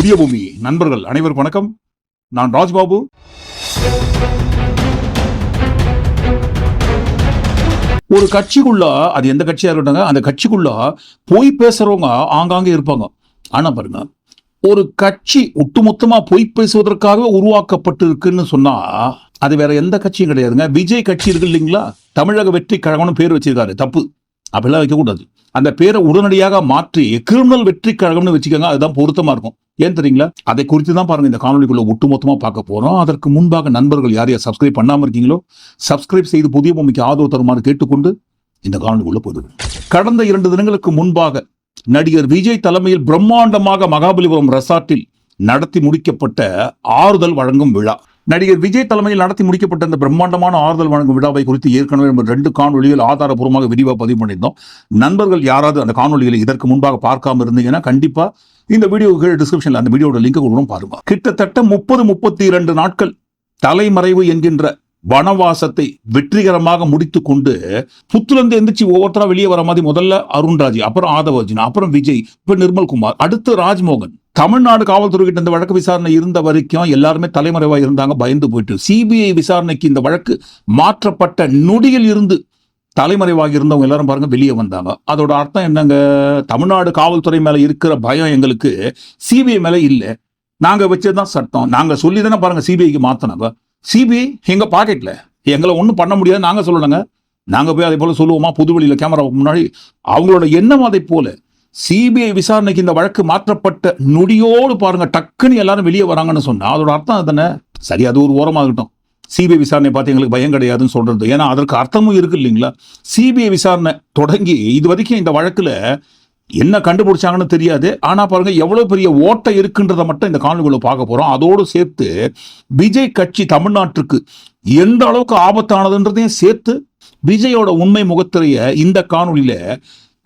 புதிய பூமி. நண்பர்கள் அனைவருக்கும் வணக்கம். நான் ராஜ்பாபு. ஒரு கட்சிக்குள்ள அது எந்த கட்சியா இருக்கட்டும் அந்த கட்சிக்குள்ள பொய் பேசுறவங்க ஆங்காங்கே இருப்பாங்க. ஆனா பாருங்க ஒரு கட்சி ஒட்டுமொத்தமா பொய் பேசுவதற்காக உருவாக்கப்பட்டு இருக்குன்னு சொன்னா அது வேற எந்த கட்சியும் கிடையாதுங்க. விஜய் கட்சி இருக்கு இல்லைங்களா? தமிழக வெற்றி கழகம்னு பேர் வச்சிருக்காரு தப்பு. அப்படிலாம் வைக்கக்கூடாது. அந்த பேரை உடனடியாக மாற்றி கிரிமினல் வெற்றி கழகம்னு வச்சுக்கோங்க அதுதான் பொருத்தமாக இருக்கும். ஏன் தெரியுங்களா? அதை குறித்து தான் பாருங்கள் இந்த காணொலிக்குள்ள ஒட்டுமொத்தமாக பார்க்க போகிறோம் அதற்கு முன்பாக நண்பர்கள் யார் யார் சப்ஸ்கிரைப் பண்ணாமல் இருக்கீங்களோ சப்ஸ்கிரைப் செய்து புதிய பூமிக்கு ஆதரவு தருமாறு கேட்டுக்கொண்டு இந்த காணொலிக்குள்ள போயிடுவோம். கடந்த இரண்டு தினங்களுக்கு முன்பாக நடிகர் விஜய் தலைமையில் பிரம்மாண்டமாக மகாபலிபுரம் ரெசார்ட்டில் நடத்தி முடிக்கப்பட்ட ஆறுதல் வழங்கும் விழா. நடிகர் விஜய் தலைமையில் நடத்தி முடிக்கப்பட்ட இந்த பிரம்மாண்டமான ஆறுதல் வழங்கும் விழாவை குறித்து ஏற்கனவே நம்ம ரெண்டு காணொலிகள் ஆதாரபூர்வமாக விரிவாக பதிவு பண்ணியிருந்தோம். நண்பர்கள் யாராவது அந்த காணொலிகளை இதற்கு முன்பாக பார்க்காம இருந்தீங்கன்னா கண்டிப்பா இந்த வீடியோ டிஸ்கிரிப்ஷன்ல அந்த வீடியோட லிங்க் கொடுக்கணும் பாருங்க. கிட்டத்தட்ட முப்பது முப்பத்தி இரண்டு நாட்கள் தலைமறைவு என்கின்ற வனவாசத்தை வெற்றிகரமாக முடித்து கொண்டு புத்துலேருந்து எந்திரிச்சு ஒவ்வொருத்தரா வெளியே வர மாதிரி முதல்ல அருண்ராஜ் அப்புறம் ஆதவர்ஜுன் அப்புறம் விஜய் இப்ப நிர்மல்குமார் அடுத்து ராஜ்மோகன். தமிழ்நாடு காவல்துறை கிட்ட இந்த வழக்கு விசாரணை இருந்த வரைக்கும் எல்லாருமே தலைமறைவாக இருந்தாங்க பயந்து போயிட்டு. சிபிஐ விசாரணைக்கு இந்த வழக்கு மாற்றப்பட்ட நொடியில் இருந்து தலைமறைவாக இருந்தவங்க எல்லாரும் பாருங்க வெளியே வந்தாங்க. அதோட அர்த்தம் என்னங்க? தமிழ்நாடு காவல்துறை மேல இருக்கிற பயம் எங்களுக்கு. சிபிஐ மேல இல்லை. நாங்க வச்சதுதான் சட்டம். நாங்க சொல்லி தானே பாருங்க சிபிஐக்கு மாத்தினாங்க சிபிஐ எங்க பாக்கெட்ல? எங்களை ஒன்றும் பண்ண முடியாது நாங்க சொல்லணுங்க. நாங்க போய் அதே போல சொல்லுவோமா? புதுவெளியில கேமராவுக்கு முன்னாடி. அவங்களோட எண்ணம் அதை போல. சிபிஐ விசாரணைக்கு இந்த வழக்கு மாற்றப்பட்ட நொடியோடு பாருங்க டக்குன்னு எல்லாரும் வெளியே வராங்கன்னு சொன்னா அதோட அர்த்தம் தானே சரி அது ஒரு ஓரமாகட்டும். சிபிஐ விசாரணை பார்த்து எங்களுக்கு பயம் கிடையாதுன்னு சொல்றது. ஏன்னா அதற்கு அர்த்தமும் இருக்கு இல்லைங்களா? சிபிஐ விசாரணை தொடங்கி இது வரைக்கும் இந்த வழக்கில் என்ன கண்டுபிடிச்சாங்கன்னு தெரியாது. ஆனால் பாருங்க எவ்வளோ பெரிய ஓட்டை இருக்குன்றதை மட்டும் இந்த காணொலிகளை பார்க்க போகிறோம் அதோடு சேர்த்து விஜய் கட்சி தமிழ்நாட்டிற்கு எந்த அளவுக்கு ஆபத்தானதுன்றதையும் சேர்த்து விஜயோட உண்மை முகத்திரைய இந்த காணொலியில்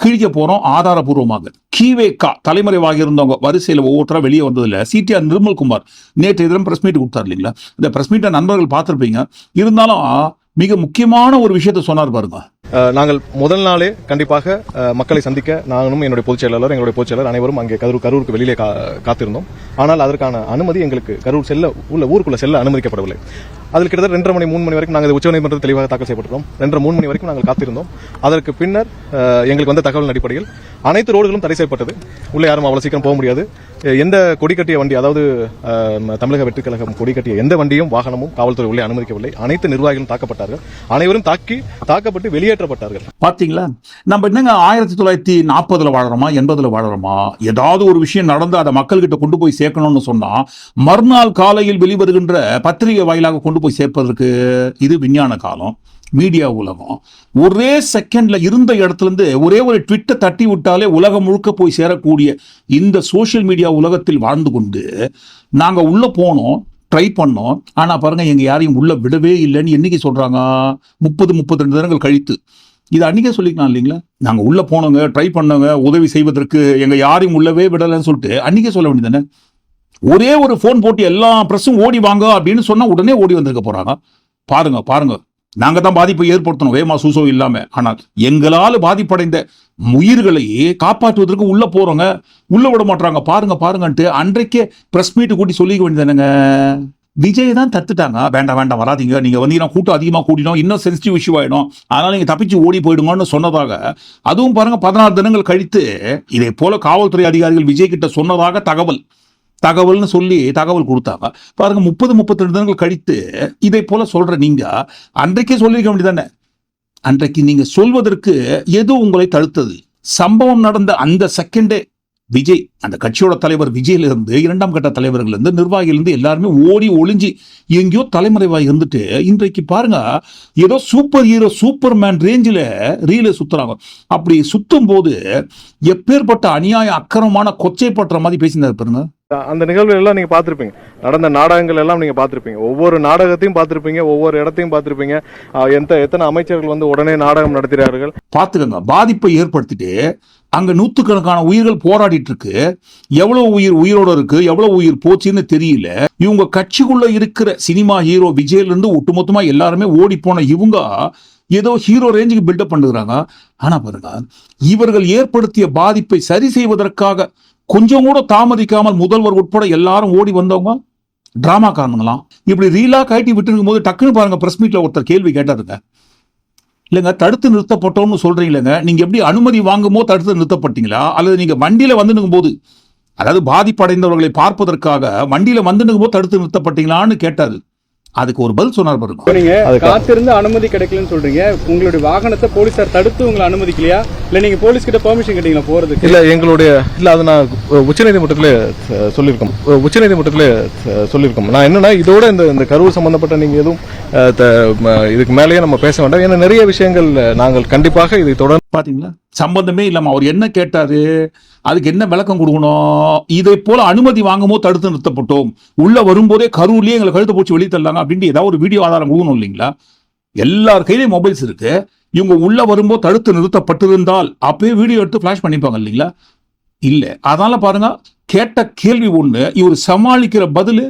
கிழிக்க போறோம் ஆதாரபூர்வமாக. கீவேகா தலைமறைவாக இருந்தவங்க வரிசையில் ஒவ்வொருத்தரா வெளியே வந்ததில்ல. சிடிஆர் நிர்மல்குமார் நேற்று தினம் பிரஸ் மீட் கொடுத்தார் இல்லைங்களா? இந்த பிரஸ் மீட்டை நண்பர்கள் பார்த்திருப்பீங்க. இருந்தாலும் மிக முக்கியமான ஒரு விஷயத்த சொன்னார் பாருங்க. நாங்கள் முதல் நாளே கண்டிப்பாக மக்களை சந்திக்க நானும் என்னுடைய பொதுச் செயலாளர் எங்களுடைய பொதுச் செயலர் அனைவரும் அங்கே கரூர் கரூருக்கு வெளியிலே கா- காத்திருந்தோம். ஆனால் அதற்கான அனுமதி எங்களுக்கு கரூர் செல்ல உள்ள ஊருக்குள்ள செல்ல அனுமதிக்கப்படவில்லை. அதில் கிட்டத்தட்ட ரெண்டரை மணி மூணு மணி வரைக்கும் நாங்கள் உச்சநீதிமன்றத்தில் தெளிவாக தாக்கல் செய்யப்பட்டிருந்தோம் ரெண்டரை மூணு மணி வரைக்கும் நாங்கள் காத்திருந்தோம். அதற்கு பின்னர் எங்களுக்கு வந்த தகவல் அடிப்படையில் அனைத்து ரோடுகளும் தடை செய்யப்பட்டது. உள்ளே யாரும் அவ்வளவு சீக்கிரம் போக முடியாது. எந்த கொடி கட்டிய வண்டி அதாவது தமிழக வெற்றிக்கழகம் கொடி கட்டிய எந்த வண்டியும் வாகனமும் காவல்துறை உள்ளே அனுமதிக்கவில்லை. அனைத்து நிர்வாகிகளும் தாக்கப்பட்டார்கள். அனைவரும் தாக்கி தாக்கப்பட்டு வெளியேற்றப்பட்டார்கள். பாத்தீங்களா? நம்ம என்னங்க ஆயிரத்தி தொள்ளாயிரத்தி நாற்பதுல வாழறோமா எண்பதுல வாழறோமா? ஏதாவது ஒரு விஷயம் நடந்து அதை மக்கள்கிட்ட கொண்டு போய் சேர்க்கணும்னு சொன்னா மறுநாள் காலையில் வெளிவருகின்ற பத்திரிகை வாயிலாக கொண்டு போய் சேர்ப்பதற்கு இது விஞ்ஞான காலம் மீடியா உலகம். ஒரே செகண்ட்ல இருந்த இடத்துலேருந்து ஒரே ஒரு ட்விட்டை தட்டி விட்டாலே உலகம் முழுக்க போய் சேரக்கூடிய இந்த சோஷியல் மீடியா உலகத்தில் வாழ்ந்து கொண்டு நாங்கள் உள்ளே போனோம் ட்ரை பண்ணோம். ஆனால் பாருங்க எங்கள் யாரையும் உள்ளே விடவே இல்லைன்னு என்னைக்கு சொல்கிறாங்க முப்பது முப்பத்தி ரெண்டு தினங்கள் கழித்து. இது அன்றைக்கே சொல்லிக்கலாம் இல்லைங்களா? நாங்கள் உள்ளே போனோங்க ட்ரை பண்ணோங்க உதவி செய்வதற்கு எங்கள் யாரையும் உள்ளவே விடலைன்னு சொல்லிட்டு அன்றைக்கே சொல்ல வேண்டியதானே ஒரே ஒரு ஃபோன் போட்டு எல்லா ப்ரெஸ்ஸும் ஓடி வாங்க அப்படின்னு சொன்னால் உடனே ஓடி வந்திருக்க போகிறாங்க பாருங்க பாருங்க. நாங்கள் தான் பாதிப்பை ஏற்படுத்தணும். வேமா சூசோ இல்லாமல் ஆனால் எங்களால் பாதிப்படைந்த உயிர்களை காப்பாற்றுவதற்கு உள்ளே போகிறோங்க உள்ளே விட மாட்டாங்க பாருங்க பாருங்கன்ட்டு அன்றைக்கே ப்ரெஸ் மீட்டு கூட்டி சொல்லிக்க வேண்டியதானுங்க? விஜய் தான் தத்துட்டாங்க. வேண்டாம் வேண்டாம் வராதீங்க. நீங்கள் வந்தீங்கன்னா கூட்டம் அதிகமாக கூட்டினோம் இன்னும் சென்சிட்டிவ் இஷ்யூ ஆகிடும் அதனால் நீங்கள் தப்பிச்சு ஓடி போயிடுங்கன்னு சொன்னதாக அதுவும் பாருங்கள் பதினாறு தினங்கள் கழித்து இதே போல காவல்துறை அதிகாரிகள் விஜய் கிட்ட சொன்னதாக தகவல். தகவல்னு சொல்லி தகவல் கொடுத்தாங்க. பாருங்க முப்பது முப்பத்தி ரெண்டு தினங்கள் கழித்து இதை போல சொல்ற நீங்க அன்றைக்கே சொல்லியிருக்க வேண்டியதானே அன்றைக்கு நீங்க சொல்வதற்கு எது உங்களை தடுத்தது? சம்பவம் நடந்த அந்த செகண்டே விஜய் அந்த கட்சியோட தலைவர் விஜயிலிருந்து இரண்டாம் கட்ட தலைவர்கள்லேருந்து இருந்து எல்லாருமே ஓடி ஒளிஞ்சு எங்கேயோ தலைமறைவாக இருந்துட்டு இன்றைக்கு பாருங்க ஏதோ சூப்பர் ஹீரோ சூப்பர் மேன் ரேஞ்சில் ரீலே சுத்துறாங்க. அப்படி சுத்தும் போது எப்பேற்பட்ட அநியாய அக்கிரமமான கொச்சைப்பட்ட மாதிரி பேசினார் பாருங்க. அந்த நிகழ்வுகள் எல்லாம் நீங்க பார்த்திருப்பீங்க. நடந்த நாடகங்கள் எல்லாம் நீங்க பார்த்திருப்பீங்க. ஒவ்வொரு நாடகத்தையும் பார்த்திருப்பீங்க ஒவ்வொரு இடத்தையும் பார்த்திருப்பீங்க. எந்த எத்தனை அமைச்சர்கள் வந்து உடனே நாடகம் நடத்துகிறார்கள் பார்த்துக்கங்க பாதிப்பை ஏற்படுத்திட்டு அங்க நூத்துக்கணக்கான உயிர்கள் போராடிட்டு இருக்கு எவ்வளவு உயிர் உயிரோட இருக்கு எவ்வளவு உயிர் போச்சுன்னு தெரியல. இவங்க கட்சிக்குள்ள இருக்கிற சினிமா ஹீரோ விஜயிலிருந்து ஒட்டுமொத்தமா எல்லாருமே ஓடி போன இவங்க ஏதோ ஹீரோ ரேஞ்சுக்கு பில்டப் பண்ணுறாங்க ஆனா பாருங்க இவர்கள் ஏற்படுத்திய பாதிப்பை சரி செய்வதற்காக கொஞ்சம் கூட தாமதிக்காமல் முதல்வர் உட்பட எல்லாரும் ஓடி வந்தவங்க டிராமா காரணங்களாம் இப்படி ரீலாக் ஆகிட்டு விட்டுருக்கும் போது டக்குன்னு பாருங்க பிரஸ் மீட்ல ஒருத்தர் கேள்வி கேட்டாருங்க. இல்லைங்க தடுத்து நிறுத்தப்பட்டோம்னு சொல்றீங்களேங்க. நீங்க எப்படி அனுமதி வாங்குமோ தடுத்து நிறுத்தப்பட்டீங்களா? அல்லது நீங்க வண்டியில வந்து போது அதாவது பாதிப்படைந்தவர்களை பார்ப்பதற்காக வண்டியில வந்து போது தடுத்து நிறுத்தப்பட்டீங்களான்னு கேட்டாரு. அதுக்கு ஒரு பதில் சொன்னார் பாருங்க. நீங்க காத்திருந்து அனுமதி கிடைக்கலன்னு சொல்றீங்க. உங்களுடைய வாகனத்தை போலீசார் தடுத்து உங்களை அனுமதிக்கலையா? இல்ல நீங்க போலீஸ் கிட்ட பெர்மிஷன் கேட்டீங்களா போறதுக்கு? இல்ல எங்களுடைய இல்ல அது நான் உச்சநீதிமன்றத்துல சொல்லியிருக்கோம். உச்சநீதிமன்றத்துல சொல்லியிருக்கோம். நான் என்னன்னா இதோட இந்த இந்த கரூர் சம்பந்தப்பட்ட நீங்க எதுவும் இதுக்கு மேலேயே நம்ம பேச வேண்டாம். ஏன்னா நிறைய விஷயங்கள் நாங்கள் கண்டிப்பாக இதை தொடர்ந்து பாத்தீங்களா? சம்பந்தமே இல்லாம அவர் என்ன கேட்டாரு? அதுக்கு என்ன விளக்கம் கொடுக்கணும்? இதை போல அனுமதி வாங்குமோ தடுத்து நிறுத்தப்பட்டோம். உள்ள வரும்போதே கரூர்லயே எங்களை கழுத்து பூச்சி வெளியே தள்ளாங்க அப்படின்ட்டு ஏதாவது ஒரு வீடியோ ஆதாரம் கொடுக்கணும் இல்லைங்களா? எல்லார் கையிலையும் மொபைல்ஸ் இருக்கு. இவங்க உள்ள வரும்போது தடுத்து நிறுத்தப்பட்டிருந்தால் அப்பயே வீடியோ எடுத்து ஃபிளாஷ் பண்ணிப்பாங்க இல்லைங்களா? இல்ல. அதனால பாருங்க கேட்ட கேள்வி ஒண்ணு இவர் சமாளிக்கிற பதில்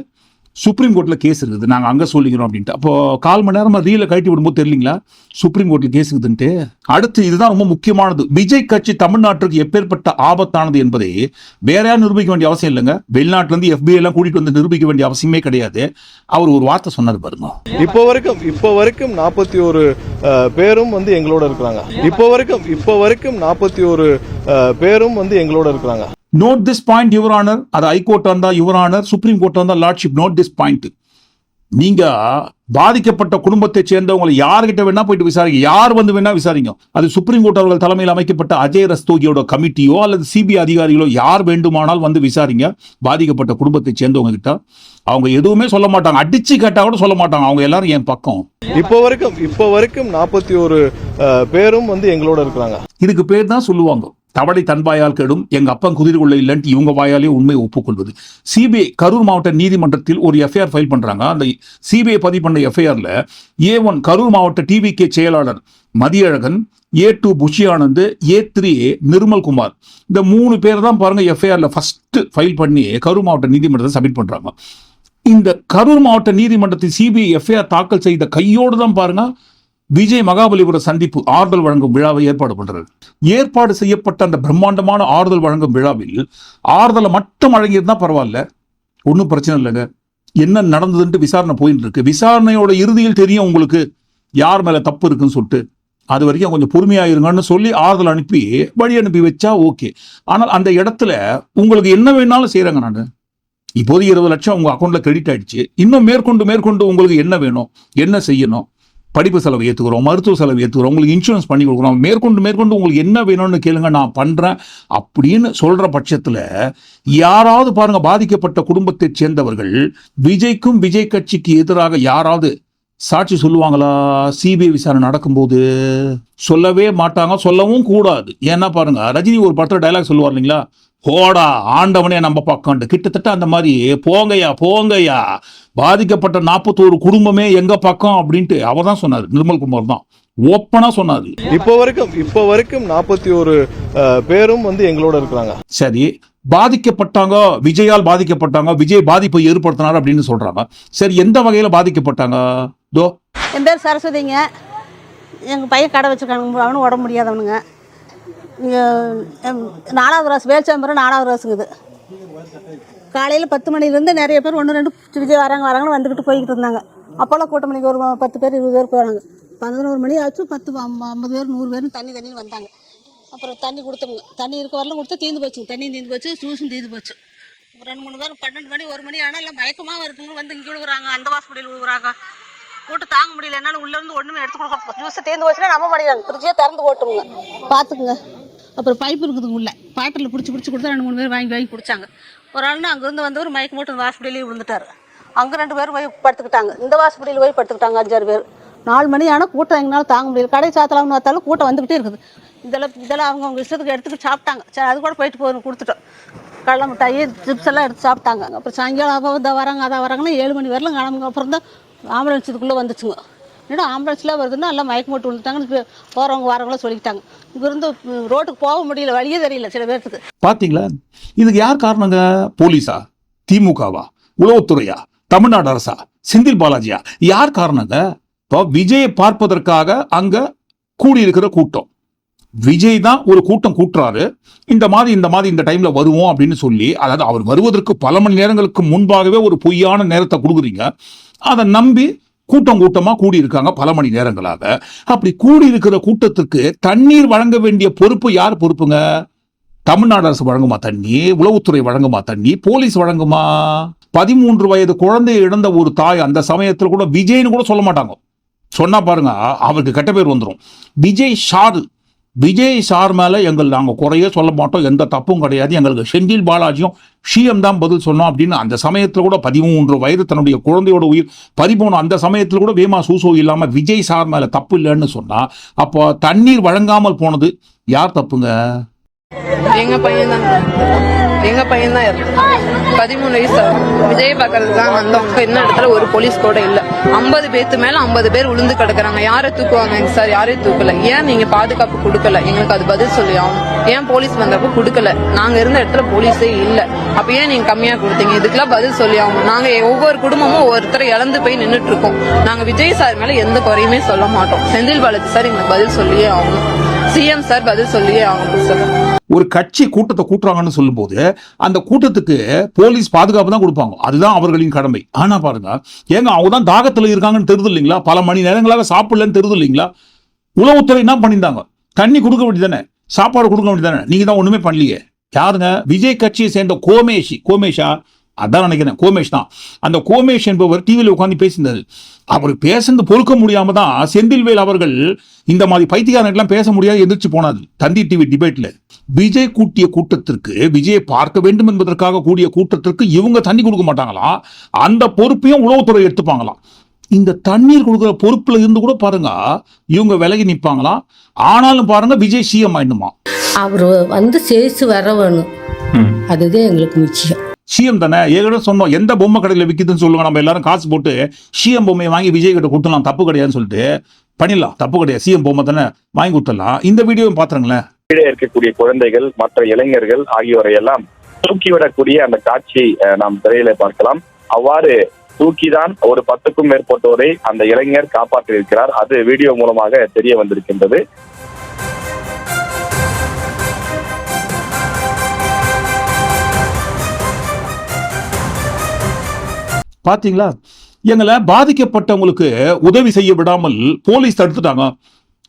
சுப்ரீம் கோர்ட்டில் கேஸ் இருக்குது. நாங்கள் அங்கே சொல்லிக்கிறோம் அப்படின்ட்டு. அப்போ கால் மணி நேரமாக ரீல கழட்டி விடும்போது தெரியலீங்களா? சுப்ரீம் கோர்ட்டில் கேஸ் இருக்குதுன்ட்டு. அடுத்து இதுதான் ரொம்ப முக்கியமானது. விஜய் கட்சி தமிழ்நாட்டிற்கு எப்பேற்பட்ட ஆபத்தானது என்பதை வேற யாரும் நிரூபிக்க வேண்டிய அவசியம் இல்லைங்க. வெளிநாட்டிலேருந்து இருந்து கூட்டிகிட்டு எல்லாம் வந்து நிரூபிக்க வேண்டிய அவசியமே கிடையாது. அவர் ஒரு வார்த்தை சொன்னார் பாருங்க. இப்போ வரைக்கும் இப்போ வரைக்கும் நாற்பத்தி ஒரு பேரும் வந்து எங்களோட இருக்கிறாங்க. இப்போ வரைக்கும் இப்போ வரைக்கும் நாற்பத்தி ஒரு பேரும் வந்து எங்களோட இருக்கிறாங்க. Note this point your honour அது ஹைகோர்ட் இருந்தா யுவர் ஆனர் சுப்ரீம் கோர்ட் இருந்தா லார்ட்ஷிப் நோட் திஸ் பாயிண்ட் நீங்க பாதிக்கப்பட்ட குடும்பத்தை சேர்ந்தவங்களை யார்கிட்ட வேணா போயிட்டு விசாரிங்க. யார் வந்து வேணா விசாரிங்க. அது சுப்ரீம் கோர்ட் அவர்கள் தலைமையில் அமைக்கப்பட்ட அஜய் ரஸ்தோகியோட கமிட்டியோ அல்லது சிபிஐ அதிகாரிகளோ யார் வேண்டுமானால் வந்து விசாரிங்க. பாதிக்கப்பட்ட குடும்பத்தை சேர்ந்தவங்க கிட்ட அவங்க எதுவுமே சொல்ல மாட்டாங்க. அடிச்சு கேட்டா கூட சொல்ல மாட்டாங்க. அவங்க எல்லாரும் என் பக்கம். இப்போ வரைக்கும் இப்போ வரைக்கும் நாற்பத்தி ஒரு பேரும் வந்து எங்களோட இருக்கிறாங்க. இதுக்கு பேர் தான் சொல்லுவாங்க. தவளை தன்பாயால் கெடும் எங்க அப்பன் குதிரை கொள்ள இல்லைன்ட்டு இவங்க வாயாலே உண்மையை ஒப்புக்கொள்வது. சிபிஐ கரூர் மாவட்ட நீதிமன்றத்தில் ஒரு எஃப்ஐஆர் ஃபைல் பண்றாங்க. அந்த சிபிஐ பதிவு பண்ண எஃப்ஐஆர்ல ஏ ஒன் கரூர் மாவட்ட டிவிகே செயலாளர் Mathiyazhagan A two Bussy Anand A three Nirmal Kumar இந்த மூணு பேர் தான் பாருங்க எஃப்ஐஆர்ல ஃபர்ஸ்ட் ஃபைல் பண்ணி கரூர் மாவட்ட நீதிமன்றத்தை சப்மிட் பண்றாங்க. இந்த கரூர் மாவட்ட நீதிமன்றத்தில் சிபிஐ எஃப்ஐஆர் தாக்கல் செய்த கையோடு தான் பாருங்க விஜய் மகாபலிபுர சந்திப்பு ஆறுதல் வழங்கும் விழாவை ஏற்பாடு பண்றது ஏற்பாடு செய்யப்பட்ட அந்த பிரம்மாண்டமான ஆறுதல் வழங்கும் விழாவில் ஆறுதலை மட்டும் வழங்கியிருந்தா பரவாயில்ல. ஒன்றும் பிரச்சனை இல்லைங்க. என்ன நடந்ததுன்ட்டு விசாரணை போயிட்டு இருக்கு. விசாரணையோட இறுதியில் தெரியும் உங்களுக்கு யார் மேல தப்பு இருக்குன்னு சொல்லிட்டு. அது வரைக்கும் கொஞ்சம் பொறுமையா இருங்கன்னு சொல்லி ஆறுதல் அனுப்பி வழி அனுப்பி வச்சா ஓகே. ஆனால் அந்த இடத்துல உங்களுக்கு என்ன வேணாலும் செய்கிறாங்க நான். இப்போது இருபது லட்சம் உங்க அக்கௌண்ட்ல கிரெடிட் ஆயிடுச்சு. இன்னும் மேற்கொண்டு மேற்கொண்டு உங்களுக்கு என்ன வேணும்? என்ன செய்யணும்? படிப்பு செலவு ஏற்றுக்கிறோம் மருத்துவ செலவு ஏற்றுக்கிறோம் உங்களுக்கு இன்சூரன்ஸ் பண்ணி கொடுக்குறோம் மேற்கொண்டு மேற்கொண்டு உங்களுக்கு என்ன வேணும்னு கேளுங்க நான் பண்ணுறேன் அப்படின்னு சொல்கிற பட்சத்தில் யாராவது பாருங்கள் பாதிக்கப்பட்ட குடும்பத்தைச் சேர்ந்தவர்கள் விஜய்க்கும் விஜய் கட்சிக்கு எதிராக யாராவது சாட்சி சொல்லுவாங்களா? சிபிஐ விசாரணை நடக்கும்போது சொல்லவே மாட்டாங்க சொல்லவும் கூடாது. ஏன்னா பாருங்க ரஜினி ஒரு படத்தில் டைலாக் சொல்லுவார் இல்லைங்களா? போடா ஆண்டவனே நம்ம பக்கம்ட்டு கிட்டத்தட்ட அந்த மாதிரி போங்கய்யா போங்கய்யா. பாதிக்கப்பட்ட நாற்பத்தோரு குடும்பமே எங்க பக்கம்? அப்படின்ட்டு அவர் தான் சொன்னார். நிர்மல்குமார் தான். ஓப்பனா சொன்னாரு. இப்போ வரைக்கும் இப்போ வரைக்கும் நாற்பத்தி ஒரு பேரும் வந்து எங்களோட இருக்கிறாங்க. சரி பாதிக்கப்பட்டாங்க விஜயால் பாதிக்கப்பட்டாங்க விஜய் பாதிப்பை ஏற்படுத்தினார் அப்படின்னு சொல்றாங்க. சரி எந்த வகையில பாதிக்கப்பட்டாங்க? தோ. என் பேர் சரஸ்வதிங்க. எங்கள் பையன் கடை வச்சுருக்கானுங்க அவனும் உடம்பு முடியாதவனுங்க. நாலாவது ராசு வேல்சாம்பரம் நாலாவது ராசுங்குது காலையில் பத்து மணிலேருந்து நிறைய பேர் ஒன்று ரெண்டு விஜய் வராங்க வராங்கன்னு வந்துக்கிட்டு போய்கிட்டு இருந்தாங்க. அப்போல்லாம் கூட்ட மணிக்கு ஒரு பத்து பேர் இருபது பேர் போகிறாங்க பதினோரு மணி ஆச்சு பத்து ஐம்பது பேர் நூறு பேர் தண்ணி தண்ணின்னு வந்தாங்க. அப்புறம் தண்ணி கொடுத்தோங்க தண்ணி இருக்க வரலாம் கொடுத்து தீர்ந்து போச்சுங்க தண்ணி தீர்ந்து போச்சு ஜூஸும் தீர்ந்து போச்சு. ரெண்டு மூணு பேர் பன்னெண்டு மணி ஒரு மணி ஆனால் எல்லாம் மயக்கமாக இருக்குங்க வந்து இங்கே விழுகுறாங்க அந்த வாசப்படியில் விழுகுறாங்க கூட்டு தாங்க முடியல. என்னால் உள்ள இருந்து ஒண்ணுமே எடுத்து கொடுக்க ஜூஸ் தேர்ந்து போச்சுன்னா நம்ப மாட்டேங்கிறாங்க ஃப்ரிட்ஜே திறந்து போட்டுங்க பார்த்துக்குங்க அப்புறம் பைப் இருக்குதுங்க உள்ள. பாட்டில் பிடிச்சி பிடிச்சி கொடுத்தா ரெண்டு மூணு பேர் வாங்கி வாங்கி குடிச்சாங்க. ஒரு ஆள்னா அங்கேருந்து வந்தவர் மயக்கம் போட்டு வாசப்படியிலேயே விழுந்துட்டார். அங்கே ரெண்டு பேர் போய் படுத்துக்கிட்டாங்க. இந்த வாசப்படியில் போய் படுத்துக்கிட்டாங்க அஞ்சாறு பேர். நாலு மணி ஆனால் கூட்டம் எங்களால் தாங்க முடியல. கடை சாத்தலாம்னு பார்த்தாலும் கூட்டம் வந்துக்கிட்டே இருக்குது. இதெல்லாம் இதெல்லாம் அவங்க அவங்க இஷ்டத்துக்கு எடுத்துக்கிட்டு சாப்பிட்டாங்க. சரி அது கூட போயிட்டு போகணும் கொடுத்துட்டோம். கடலை மிட்டாயி சிப்ஸ் எல்லாம் எடுத்து சாப்பிட்டாங்க. அப்புறம் சாயங்காலம் அப்போ இதை வராங்க அதை வராங்கன்னா ஏழு மணி வரலாம். கிளம்புங்க. அப்புறம் தான் ஆம்புலன்ஸ் இதுக்குள்ளே வந்துச்சுங்க. என்னடா ஆம்புலன்ஸ்லாம் வருதுன்னா எல்லாம் மயக்கம் போட்டு விழுந்துட்டாங்கன்னு போகிறவங்க வரவங்களாம் சொல்லிக்கிட்டாங்க. இங்கேருந்து ரோட்டுக்கு போக முடியல வழியே தெரியல சில பேர்த்துக்கு. பார்த்தீங்களா இதுக்கு யார் காரணங்க? போலீஸா? திமுகவா? உளவுத்துறையா? தமிழ்நாடு அரசா? செந்தில் பாலாஜியா? யார் காரணங்க? இப்போ விஜயை பார்ப்பதற்காக அங்க கூடியிருக்கிற கூட்டம். விஜய் தான் ஒரு கூட்டம் கூட்டுறாரு. இந்த மாதிரி இந்த மாதிரி இந்த டைம்ல வருவோம் அப்படின்னு சொல்லி அதாவது அவர் வருவதற்கு பல மணி நேரங்களுக்கு முன்பாகவே ஒரு பொய்யான நேரத்தை கொடுக்குறீங்க. அதை நம்பி கூட்டம் கூட்டமாக கூடி இருக்காங்க பல மணி நேரங்களாக. அப்படி கூடி இருக்கிற கூட்டத்துக்கு தண்ணீர் வழங்க வேண்டிய பொறுப்பு யார் பொறுப்புங்க? தமிழ்நாடு அரசு வழங்குமா தண்ணி? உளவுத்துறை வழங்குமா தண்ணி? போலீஸ் வழங்குமா? பதிமூன்று வயது குழந்தையை இழந்த ஒரு தாய் அந்த சமயத்தில் கூட விஜய்னு கூட சொல்ல மாட்டாங்க. சொன்னா பாருங்க அவருக்கு கெட்ட பேர் வந்துடும் விஜய் ஷாரு விஜய் சார் மேலே எங்கள் நாங்கள் குறைய சொல்ல மாட்டோம். எந்த தப்பும் கிடையாது. எங்களுக்கு செந்தில் பாலாஜியும் சிஎம் தான் பதில் சொன்னோம் அப்படின்னு அந்த சமயத்தில் கூட பதிமூன்று வயது தன்னுடைய குழந்தையோட உயிர் பறிபோன அந்த சமயத்தில் கூட வேமா சூசோ இல்லாமல் விஜய் சார் மேலே தப்பு இல்லைன்னு சொன்னால் அப்போ தண்ணீர் வழங்காமல் போனது யார் தப்புங்க? எங்க பையன் தான் எங்க பையன் தான் பதிமூணு வயசு விஜய் பார்க்கறதுக்கு தான் வந்தோம் என்ன இடத்துல ஒரு போலீஸ் கூட இல்ல. ஐம்பது பேத்து மேல ஐம்பது பேர் உளுந்து கிடக்குறாங்க. யாரை தூக்குவாங்க சார்? யாரையும் தூக்கல. ஏன் நீங்க பாதுகாப்பு கொடுக்கல? எங்களுக்கு அது பதில் சொல்லி ஆகணும். ஏன் போலீஸ் வந்தப்போ கொடுக்கல? நாங்க இருந்த இடத்துல போலீஸே இல்ல. அப்ப ஏன் நீங்க கம்மியா கொடுத்தீங்க? இதுக்கெல்லாம் பதில் சொல்லி ஆகணும். நாங்க ஒவ்வொரு குடும்பமும் ஒவ்வொருத்தரை இழந்து போய் நின்றுட்டு இருக்கோம். நாங்க விஜய் சார் மேல எந்த குறையுமே சொல்ல மாட்டோம். செந்தில் பாலாஜி சார் எங்களுக்கு பதில் சொல்லியே ஆகணும். சிஎம் சார் பதில் சொல்லியே ஆகணும் சார். ஒரு கட்சி கூட்டத்தை கூட்டுறாங்கன்னு சொல்லும்போது அந்த கூட்டத்துக்கு போலீஸ் பாதுகாப்பு தான் கொடுப்பாங்க. அதுதான் அவர்களின் கடமை. ஆனா பாருங்க ஏங்க அவங்க தான் தாகத்தில் இருக்காங்கன்னு தெரியுது இல்லைங்களா? பல மணி நேரங்களாக சாப்பிடலன்னு தெரியுது இல்லைங்களா? உளவுத்துறை என்ன பண்ணியிருந்தாங்க? தண்ணி கொடுக்க வேண்டியதானே சாப்பாடு கொடுக்க வேண்டியதானே நீங்க தான் ஒண்ணுமே பண்ணலையே. யாருங்க? விஜய் கட்சியை சேர்ந்த கோமேஷி கோமேஷா அதான் நினைக்கிறேன். கோமேஷ் தான். அந்த கோமேஷ் என்பவர் டிவியில் உட்கார்ந்து பேசியிருந்தாரு. அவர் பேசுறது பொறுக்க முடியாம தான் செந்தில்வேல் அவர்கள் இந்த மாதிரி பைத்தியக்காரங்கெல்லாம் பேச முடியாது எந்திரிச்சு போனாது தந்தி டிவி டிபேட்ல விஜய் கூட்டிய கூட்டத்திற்கு விஜயை பார்க்க வேண்டும் என்பதற்காக கூடிய கூட்டத்திற்கு இவங்க தண்ணி கொடுக்க மாட்டாங்களாம் அந்த பொறுப்பையும் உளவுத்துறை எடுத்துப்பாங்களாம் இந்த தண்ணீர் கொடுக்குற பொறுப்புல இருந்து கூட பாருங்க இவங்க விலகி நிப்பாங்களாம் ஆனாலும் பாருங்க விஜய் சிஎம் ஆயிடுமா? அவர் வந்து சேர்த்து வர வேணும். அதுதான் எங்களுக்கு முக்கியம். சிஎம் தானே? ஏற்கனவே சொன்னோம். எந்த பொம்மை கடையில் விற்கிதுன்னு சொல்லுங்க. நம்ம எல்லாரும் காசு போட்டு சிஎம் பொம்மையை வாங்கி விஜய் கிட்ட கொடுத்துடலாம். தப்பு கிடையாதுன்னு சொல்லிட்டு பண்ணிடலாம். தப்பு கிடையாது. சிஎம் பொம்மை தானே வாங்கி கொடுத்துடலாம். இந்த வீடியோவும் பாத்துருங்களேன் கீழே இருக்கக்கூடிய குழந்தைகள் மற்ற இளைஞர்கள் ஆகியோரை எல்லாம் தூக்கிவிடக்கூடிய அந்த காட்சியை நாம் திரையில பார்க்கலாம். அவ்வாறு தூக்கிதான் ஒரு பத்துக்கும் மேற்பட்டோரை அந்த இளைஞர் காப்பாற்றியிருக்கிறார். அது வீடியோ மூலமாக தெரிய வந்திருக்கின்றது. பாத்தீங்களா? எங்களை பாதிக்கப்பட்டவங்களுக்கு உதவி செய்ய விடாமல் போலீஸ் தடுத்துட்டாங்க.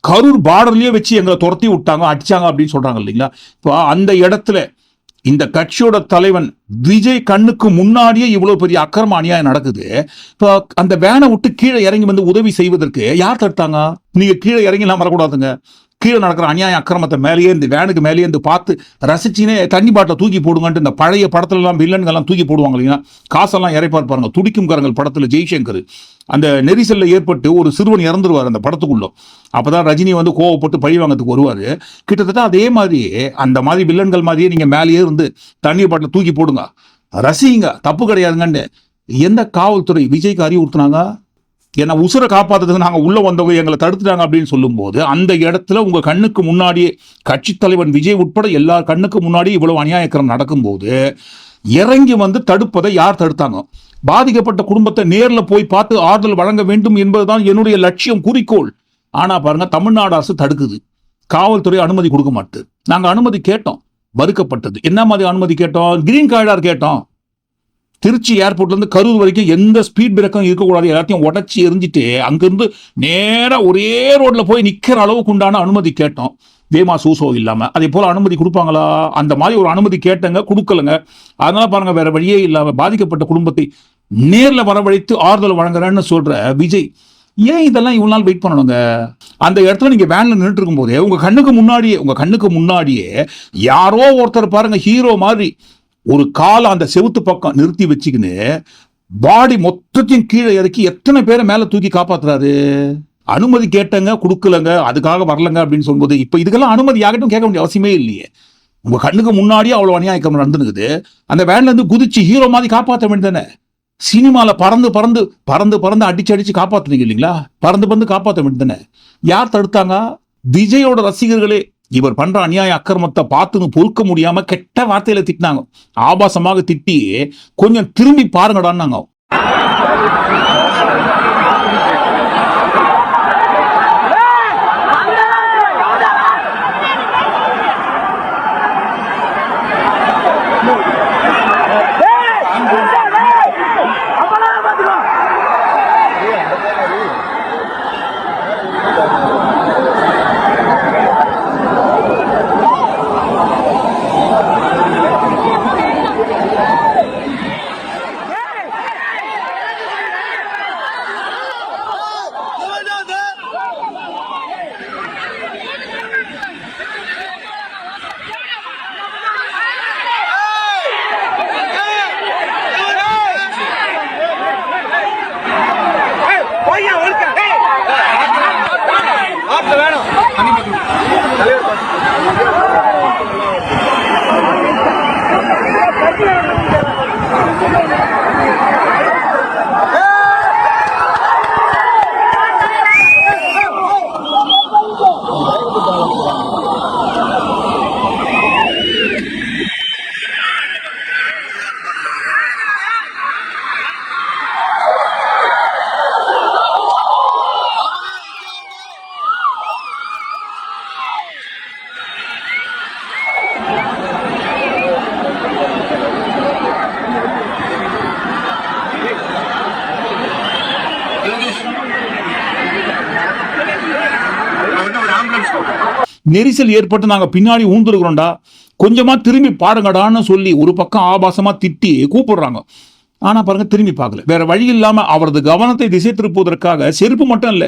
கரூர் பார்டர்லயே வச்சு எங்களை துரத்தி விட்டாங்க அடிச்சாங்க அப்படின்னு சொல்றாங்க இல்லைங்களா? இப்போ அந்த இடத்துல இந்த கட்சியோட தலைவன் விஜய் கண்ணுக்கு முன்னாடியே இவ்வளவு பெரிய அக்கிரம அநியாயம் நடக்குது. இப்போ அந்த வேனை விட்டு கீழே இறங்கி வந்து உதவி செய்வதற்கு யார் தடுத்தாங்க? நீங்க கீழே இறங்கிலாம் வரக்கூடாதுங்க. கீழே நடக்கிற அநியாய அக்கிரமத்தை மேலேயே இருந்து வேனுக்கு மேலேயே இருந்து பார்த்து ரசிச்சினே தண்ணி பாட்டில் தூக்கி போடுங்கன்ட்டு இந்த பழைய படத்துல எல்லாம் வில்லன்கள்லாம் தூக்கி போடுவாங்க இல்லைங்களா? காசெல்லாம் இறைப்பார் பாருங்க. துடிக்கும் கரங்கள் படத்தில் ஜெய்சங்கர். அந்த நெரிசலில் ஏற்பட்டு ஒரு சிறுவன் இறந்துருவார் அந்த படத்துக்குள்ள. அப்பதான் ரஜினி வந்து கோவப்பட்டு பழி வாங்கிறதுக்கு வருவார். கிட்டத்தட்ட அதே மாதிரி அந்த மாதிரி வில்லன்கள் மாதிரியே நீங்கள் மேலேயே இருந்து தண்ணி பாட்டில் தூக்கி போடுங்க. ரசிங்க. தப்பு கிடையாதுங்கன்னு எந்த காவல்துறை விஜய்க்கு அறிவுறுத்துனாங்க? ஏன்னா உசுரை காப்பாற்றுறதுக்கு நாங்கள் உள்ளே வந்தவங்க எங்களை தடுத்துட்டாங்க அப்படின்னு சொல்லும்போது அந்த இடத்துல உங்கள் கண்ணுக்கு முன்னாடியே கட்சித் தலைவன் விஜய் உட்பட எல்லா கண்ணுக்கு முன்னாடி இவ்வளவு அநியாயக்கிரம் நடக்கும்போது இறங்கி வந்து தடுப்பதை யார் தடுத்தாங்க? பாதிக்கப்பட்ட குடும்பத்தை நேரில் போய் பார்த்து ஆறுதல் வழங்க வேண்டும் என்பதுதான் என்னுடைய லட்சியம் குறிக்கோள். ஆனால் பாருங்கள் தமிழ்நாடு அரசு தடுக்குது. காவல்துறை அனுமதி கொடுக்க மாட்டுது. நாங்கள் அனுமதி கேட்டோம். மறுக்கப்பட்டது என்ன மாதிரி அனுமதி கேட்டோம்? கிரீன் கார்டார் கேட்டோம். திருச்சி ஏர்போர்ட்லேருந்து கரூர் வரைக்கும் எந்த ஸ்பீட் பிரேக்கும் இருக்கக்கூடாது. எல்லாத்தையும் உடச்சி எரிஞ்சிட்டு அங்கேருந்து நேராக ஒரே ரோட்டில் போய் நிற்கிற அளவுக்கு உண்டான அனுமதி கேட்டோம். வேமா சூசோ இல்லாமல் அதே போல் அனுமதி கொடுப்பாங்களா? அந்த மாதிரி ஒரு அனுமதி கேட்டங்க கொடுக்கலங்க. அதனால பாருங்க வேற வழியே இல்லாமல் பாதிக்கப்பட்ட குடும்பத்தை நேரில் வரவழைத்து ஆறுதல் வழங்குறேன்னு சொல்கிற விஜய் ஏன் இதெல்லாம் இவ்வளோ நாள் வெயிட் பண்ணணுங்க? அந்த இடத்துல நீங்கள் வேனில் நின்றுட்டு இருக்கும்போதே உங்கள் கண்ணுக்கு முன்னாடியே உங்கள் கண்ணுக்கு முன்னாடியே யாரோ ஒருத்தர் பாருங்கள் ஹீரோ மாதிரி ஒரு காலை அந்த செவுத்து பக்கம் நிறுத்தி வச்சுக்கின்னு பாடி மொத்தத்தையும் கீழே இறக்கி எத்தனை பேரை மேலே தூக்கி காப்பாத்துறாரு? அனுமதி கேட்டங்க கொடுக்கலங்க அதுக்காக வரலங்க அப்படின்னு சொல்லும்போது இப்போ இதுக்கெல்லாம் அனுமதி யார்கிட்டும் கேட்க வேண்டிய அவசியமே இல்லையே. உங்கள் கண்ணுக்கு முன்னாடியே அவ்வளோ அநியாயம் நடந்துருக்குது. அந்த வேன்ல இருந்து குதிச்சு ஹீரோ மாதிரி காப்பாற்ற வேண்டியதானே சினிமாவில் பறந்து பறந்து பறந்து பறந்து அடிச்சு அடிச்சு காப்பாற்றுனீங்க இல்லைங்களா? பறந்து பறந்து காப்பாற்ற வேண்டியதானே யார் தடுத்தாங்க? விஜயோட ரசிகர்களே. இவர் பண்ற அநியாய அக்கிரமத்தை பார்த்துன்னு பொறுக்க முடியாம கெட்ட வார்த்தையில திட்டினாங்க. ஆபாசமாக திட்டி கொஞ்சம் திரும்பி பாருங்கடான்னாங்க. நெரிசல் ஏற்பட்டு நாங்க பின்னாடி ஊந்துருக்குறோம்டா. கொஞ்சமா திரும்பி பாருங்கடான்னு சொல்லி ஒரு பக்கம் ஆபாசமா திட்டி கூப்பிடுறாங்க. ஆனா பாருங்க திரும்பி பார்க்கல. வேற வழி இல்லாமல் அவரது கவனத்தை திசை திருப்புவதற்காக செருப்பு மட்டும் இல்ல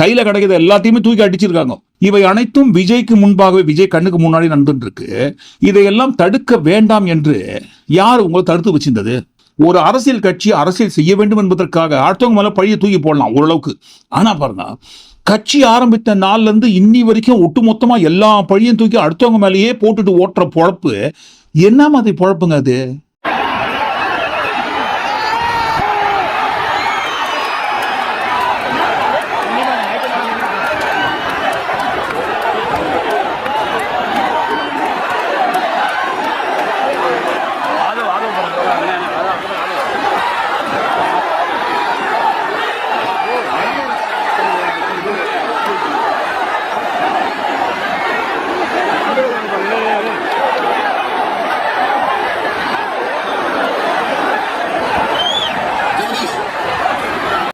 கையில கிடைக்கிற எல்லாத்தையுமே தூக்கி அடிச்சிருக்காங்க. இவை அனைத்தும் விஜய்க்கு முன்பாகவே விஜய் கண்ணுக்கு முன்னாடி நடந்துட்டு இருக்கு இதையெல்லாம் தடுக்க வேண்டாம் என்று யார் உங்களை தடுத்து வச்சிருந்தது? ஒரு அரசியல் கட்சி அரசியல் செய்ய வேண்டும் என்பதற்காக அடுத்தவங்க மேலே பழியை தூக்கி போடலாம் ஓரளவுக்கு. ஆனா பாருங்க கட்சி ஆரம்பித்த நாள்ல இருந்து இன்னி வரைக்கும் ஒட்டுமொத்தமா எல்லா பழியும் தூக்கி அடுத்தவங்க மேலேயே போட்டுட்டு ஓட்டுற பொழப்பு. என்ன மாதிரி பொழப்புங்க அது?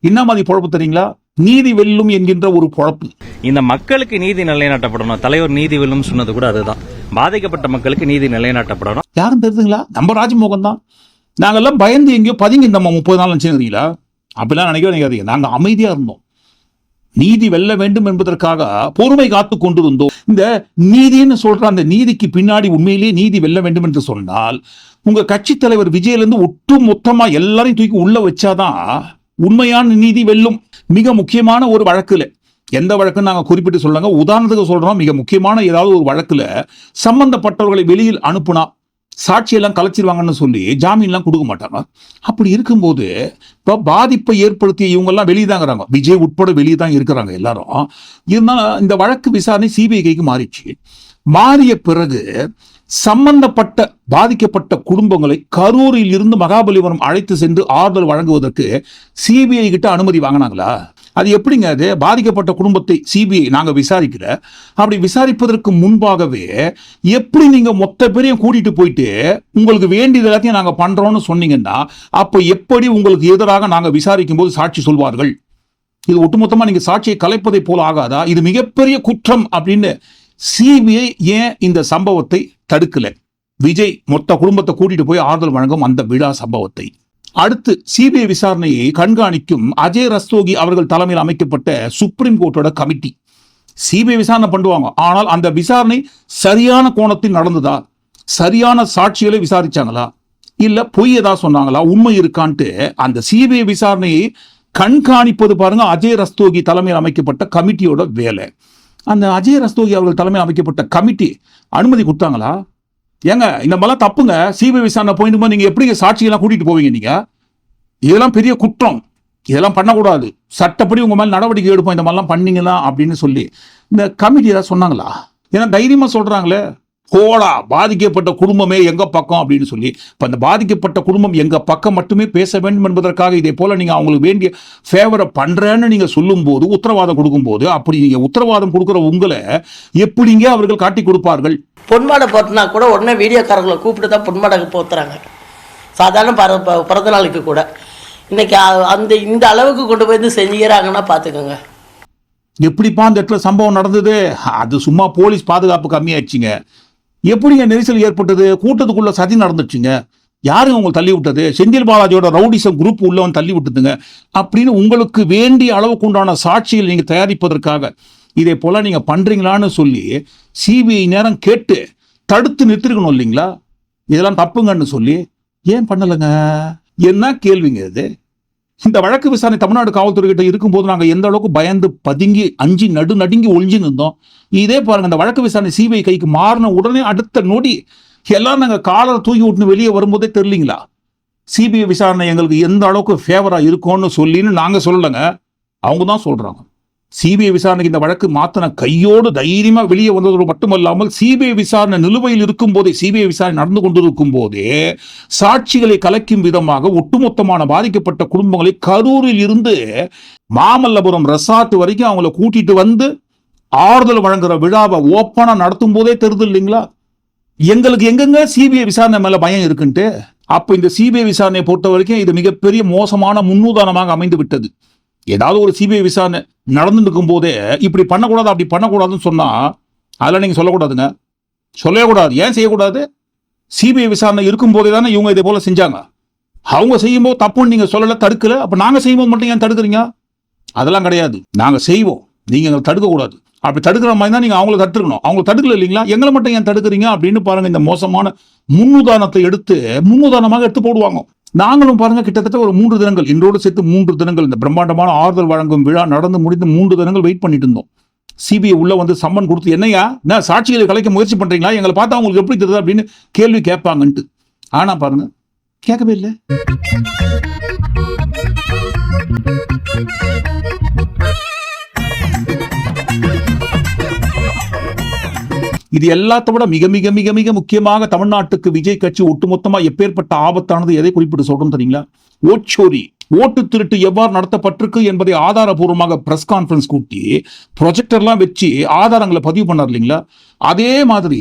என்ன மாதிரி பொழப்பு தெரியுங்களா? நீதி வெல்லும் என்கின்ற ஒரு பொழப்பு. இந்த மக்களுக்கு நீதி நிலைநாட்டப்படணும். தலைவர் நீதி வெல்லும் சொன்னது கூட அதுதான். பாதிக்கப்பட்ட மக்களுக்கு நீதி நிலைநாட்டப்படணும். யாரும் தெரியுதுங்களா நம்ம ராஜமோகன் தான் நாங்கெல்லாம் பயந்து எங்கேயோ பதுங்கி இந்த முப்பது நாள் நினைச்சுக்கிறீங்களா அப்படிலாம் நினைக்கவே நினைக்காதீங்க. நாங்க அமைதியா இருந்தோம். நீதி வெல்ல வேண்டும் என்பதற்காக பொறுமை காத்து கொண்டிருந்தோம். இந்த நீதின்னு சொல்ற அந்த நீதிக்கு பின்னாடி உண்மையிலேயே நீதி வெல்ல வேண்டும் என்று சொன்னால் உங்க கட்சி தலைவர் விஜயிலிருந்து ஒட்டு மொத்தமா எல்லாரையும் தூக்கி உள்ள வச்சாதான் உண்மையான நீதி வெல்லும் மிக முக்கியமான ஒரு வழக்குல. எந்த வழக்குன்னு நாங்கள் குறிப்பிட்டு சொல்லுங்க உதாரணத்துக்கு சொல்றோம் மிக முக்கியமான ஏதாவது ஒரு வழக்குல சம்பந்தப்பட்டவர்களை வெளியில் அனுப்புனா சாட்சியெல்லாம் கலைச்சிருவாங்கன்னு சொல்லி ஜாமீன்லாம் கொடுக்க மாட்டாங்க. அப்படி இருக்கும்போது இப்போ பாதிப்பை ஏற்படுத்திய இவங்கெல்லாம் வெளியே தாங்கிறாங்க விஜய் உட்பட வெளியே தான் இருக்கிறாங்க எல்லாரும். இருந்தாலும் இந்த வழக்கு விசாரணை சிபிஐ கைக்கு மாறிச்சு மாறிய பிறகு சம்பந்தப்பட்ட பாதிக்கப்பட்ட குடும்பங்களை கரூரில் இருந்து மகாபலிபுரம் அழைத்து சென்று ஆறுதல் வழங்குவதற்கு சிபிஐ கிட்ட அனுமதி வாங்கினாங்களா? அது எப்படிங்க அது? பாதிக்கப்பட்ட குடும்பத்தை சிபிஐ நாங்கள் விசாரிக்கிற அப்படி விசாரிப்பதற்கு முன்பாகவே எப்படி நீங்கள் மொத்த பேரையும் கூட்டிட்டு போயிட்டு உங்களுக்கு வேண்டியது எல்லாத்தையும் நாங்கள் பண்ணுறோம்னு சொன்னீங்கன்னா அப்போ எப்படி உங்களுக்கு எதிராக நாங்கள் விசாரிக்கும் போது சாட்சி சொல்வார்கள்? இது ஒட்டுமொத்தமாக நீங்கள் சாட்சியை கலைப்பதை போல ஆகாதா? இது மிகப்பெரிய குற்றம் அப்படின்னு சிபிஐ ஏன் இந்த சம்பவத்தை தடுக்கல? விஜய் மொத்த குடும்பத்தை கூட்டிட்டு போய் ஆறுதல் வழங்கும் அந்த விழா சம்பவத்தை. அடுத்து சிபிஐ விசாரணையை கண்காணிக்கும் அஜய் ரஸ்தோகி அவர்கள் தலைமையில் அமைக்கப்பட்ட சுப்ரீம் கோர்ட்டோட கமிட்டி. சிபிஐ விசாரணை பண்ணுவாங்க. ஆனால் அந்த விசாரணை சரியான கோணத்தில் நடந்ததா? சரியான சாட்சிகளை விசாரிச்சாங்களா? இல்ல பொய் ஏதாவது சொன்னாங்களா? உண்மை இருக்கான்ட்டு அந்த சிபிஐ விசாரணையை கண்காணிப்பது பாருங்க அஜய் ரஸ்தோகி தலைமையில் அமைக்கப்பட்ட கமிட்டியோட வேலை. அந்த அஜய் ரஸ்தோகி அவர்கள் தலைமையில் அமைக்கப்பட்ட கமிட்டி அனுமதி கொடுத்தாங்களா? ஏங்க இந்த மாதிரிலாம் தப்புங்க. சிபிஐ விசாரணை போயிட்டு நீங்கள் நீங்க எப்படி சாட்சியெல்லாம் கூட்டிகிட்டு போவீங்க நீங்கள் இதெல்லாம் பெரிய குற்றம். இதெல்லாம் பண்ணக்கூடாது. சட்டப்படி உங்கள் மேலே நடவடிக்கை எடுப்போம். இந்த மாதிரிலாம் பண்ணீங்களா அப்படின்னு சொல்லி இந்த கமிட்டி ஏதாவது சொன்னாங்களா? ஏன்னா தைரியமாக சொல்கிறாங்களே போடா பாதிக்கப்பட்ட குடும்பமே எங்க பக்கம் அப்படின்னு சொல்லி. இப்ப அந்த பாதிக்கப்பட்ட குடும்பம் எங்க பக்கம் மட்டுமே பேச வேண்டும் என்பதற்காக இதே போல நீங்க அவங்களுக்கு வேண்டிய ஃபேவரை பண்றேன்னு நீங்க சொல்லும்போது உத்தரவாதம் கொடுக்கும்போது அப்படி நீங்க உத்தரவாதம் கொடுக்குற உங்களை எப்படிங்க அவர்கள் காட்டி கொடுப்பார்கள்? பொன்மாடை போட்டுனா கூட உடனே வீடியோக்காரங்களை கூப்பிட்டு தான் பொன்மாடை போத்துறாங்க. சாதாரண பர பிறந்த நாளுக்கு கூட. இன்னைக்கு அந்த இந்த அளவுக்கு கொண்டு போய் வந்து செஞ்சுக்கிறாங்கன்னா பார்த்துக்கோங்க எப்படிப்பா அந்த இடத்துல சம்பவம் நடந்தது? அது சும்மா போலீஸ் பாதுகாப்பு கம்மியாயிடுச்சுங்க. எப்படிங்க நெரிசல் ஏற்பட்டது? கூட்டத்துக்குள்ள சதி நடந்துச்சுங்க. யாருங்க உங்களை தள்ளி விட்டது? செந்தில் பாலாஜியோட ரவுடிசம் குரூப் உள்ளவன் தள்ளி விட்டுதுங்க. அப்படின்னு உங்களுக்கு வேண்டிய அளவுக்கு உண்டான சாட்சிகள் நீங்கள் தயாரிப்பதற்காக இதே போல் நீங்கள் பண்ணுறீங்களான்னு சொல்லி சிபிஐ நேரம் கேட்டு தடுத்து நிறுத்திருக்கணும் இல்லைங்களா? இதெல்லாம் தப்புங்கன்னு சொல்லி ஏன் பண்ணலைங்க? என்ன கேள்விங்க இது? இந்த வழக்கு விசாரணை தமிழ்நாடு காவல்துறை கிட்ட இருக்கும்போது நாங்கள் எந்த அளவுக்கு பயந்து பதுங்கி அஞ்சு நடு நடுங்கி ஒழிஞ்சு நின்றோம் இதே பாருங்க இந்த வழக்கு விசாரணை சிபிஐ கைக்கு மாறின உடனே அடுத்த நொடி எல்லாம் நாங்கள் காலரை தூக்கி விட்டுன்னு வெளியே வரும்போதே தெரியலீங்களா? சிபிஐ விசாரணை எங்களுக்கு எந்த அளவுக்கு ஃபேவரா இருக்கும்னு சொல்லின்னு நாங்கள் சொல்லலைங்க. அவங்க தான் சொல்றாங்க. சிபிஐ விசாரணைக்கு இந்த வழக்கு மாத்தின கையோடு தைரியமா வெளியே வந்ததோடு மட்டுமல்லாமல் சிபிஐ விசாரணை நிலுவையில் இருக்கும் போதே சிபிஐ விசாரணை நடந்து கொண்டிருக்கும் போதே சாட்சிகளை கலைக்கும் விதமாக ஒட்டுமொத்தமான பாதிக்கப்பட்ட குடும்பங்களை கரூரில் இருந்து மாமல்லபுரம் ரெசார்ட் வரைக்கும் அவங்கள கூட்டிட்டு வந்து ஆறுதல் வழங்குற விழாவை ஓப்பனா நடத்தும் போதே தெரியுது இல்லைங்களா? எங்களுக்கு எங்கெங்க சிபிஐ விசாரணை மேல பயம் இருக்குன்ட்டு அப்போ இந்த சிபிஐ விசாரணையை பொறுத்த வரைக்கும் இது மிகப்பெரிய மோசமான முன்னுதாரணமாக அமைந்து விட்டது ஏதாவது ஒரு சிபிஐ விசாரணை நடந்துட்டு இருக்கும் போதே இப்படி பண்ணக்கூடாது அப்படி பண்ணக்கூடாதுன்னு சொன்னால் அதெல்லாம் நீங்கள் சொல்லக்கூடாதுங்க. சொல்லவே கூடாது. ஏன் செய்யக்கூடாது? சிபிஐ விசாரணை இருக்கும் போதே தானே இவங்க இதே போல் செஞ்சாங்க. அவங்க செய்யும்போது தப்புன்னு நீங்கள் சொல்லலை தடுக்கலை. அப்போ நாங்கள் செய்யும்போது மட்டும் ஏன் தடுக்கிறீங்க? அதெல்லாம் கிடையாது. நாங்கள் செய்வோம். நீங்கள் எங்களை தடுக்கக்கூடாது. அப்படி தடுக்கிற மாதிரி தான் நீங்கள் அவங்கள தடுத்துருக்கணும். அவங்க தடுக்கல இல்லைங்களா? எங்களை மட்டும் ஏன் தடுக்கிறீங்க? அப்படின்னு பாருங்கள் இந்த மோசமான முன்னுதாரணத்தை எடுத்து முன்னுதாரணமாக எடுத்து போடுவாங்க. நாங்களும் பாருங்க கிட்டத்தட்ட ஒரு மூன்று தினங்கள் இன்றோடு சேர்த்து மூன்று தினங்கள் இந்த பிரம்மாண்டமான ஆறுதல் வழங்கும் விழா நடந்து முடிந்து மூன்று தினங்கள் வெயிட் பண்ணிட்டு இருந்தோம். சிபிஐ உள்ள வந்து சம்மன் கொடுத்து என்னையா நான் சாட்சிகளை கலைக்க முயற்சி பண்றீங்களா? எங்களை பார்த்தா உங்களுக்கு எப்படி தெரியுது? அப்படின்னு கேள்வி கேட்பாங்கன்ட்டு. ஆனா பாருங்க கேட்கவே இல்லை. இது எல்லாத்த விட மிக மிக மிக மிக முக்கியமாக தமிழ்நாட்டுக்கு விஜய் கட்சி ஒட்டுமொத்தமாக எப்பேற்பட்ட ஆபத்தானது எதை குறிப்பிட்டு சொல்றோம் தெரியுங்களா? ஓச்சோரி ஓட்டு திருட்டு எவ்வாறு நடத்தப்பட்டிருக்கு என்பதை ஆதாரபூர்வமாக பிரஸ் கான்ஃபரன்ஸ் கூட்டி ப்ரொஜெக்டர்லாம் வச்சு ஆதாரங்களை பதிவு பண்ணார் இல்லைங்களா? அதே மாதிரி